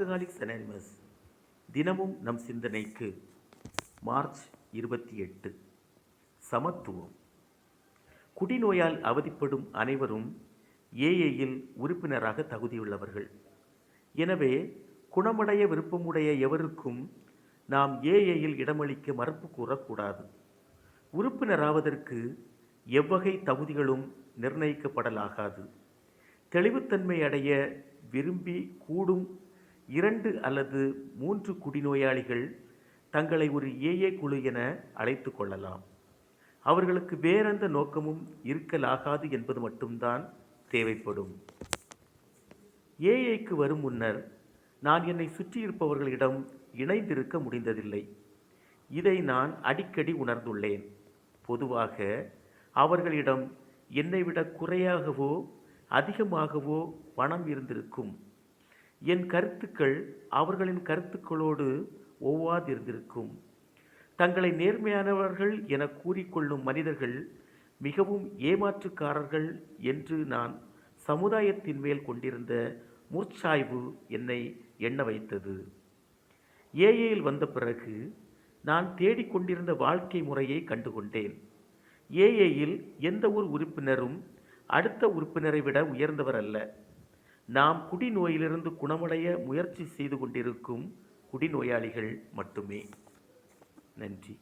Alcoholics anonymous தினமும் நம் சிந்தனைக்கு மார்ச் இருபத்தி எட்டு சமத்துவம். குடிநோயால் அவதிப்படும் அனைவரும் ஏஏயில் உறுப்பினராக தகுதியுள்ளவர்கள். எனவே குணமடைய விருப்பமுடைய எவருக்கும் நாம் ஏஏயில் இடமளிக்க மறுப்பு கூறக்கூடாது. உறுப்பினராவதற்கு எவ்வகை தகுதிகளும் நிர்ணயிக்கப்படலாகாது. தெளிவுத்தன்மை அடைய விரும்பி கூடும் இரண்டு அல்லது மூன்று குடிநோயாளிகள் தங்களை ஒரு ஏஏ குழு என அழைத்து கொள்ளலாம். அவர்களுக்கு வேறெந்த நோக்கமும் இருக்கலாகாது என்பது மட்டும்தான் தேவைப்படும். ஏஏக்கு வரும் முன்னர் நான் என்னை சுற்றியிருப்பவர்களிடம் இணைந்திருக்க முடிந்ததில்லை. இதை நான் அடிக்கடி உணர்ந்துள்ளேன். பொதுவாக அவர்களிடம் என்னை விட குறையாகவோ அதிகமாகவோ பணம் இருந்திருக்கும். என் கருத்துக்கள் அவர்களின் கருத்துக்களோடு ஒவ்வாதிருந்திருக்கும். தங்களை நேர்மையானவர்கள் என கூறிக்கொள்ளும் மனிதர்கள் மிகவும் ஏமாற்றுக்காரர்கள் என்று நான் சமுதாயத்தின் மேல் கொண்டிருந்த முற்சாய்வு என்னை எண்ண வைத்தது. ஏஏயில் வந்த பிறகு நான் தேடிக்கொண்டிருந்த வாழ்க்கை முறையை கண்டுகொண்டேன். ஏஏயில் எந்த ஒரு உறுப்பினரும் அடுத்த உறுப்பினரை விட உயர்ந்தவர் அல்ல நாம் குடிநோயிலிருந்து குணமடைய முயற்சி செய்து கொண்டிருக்கும் குடிநோயாளிகள் மட்டுமே. நன்றி.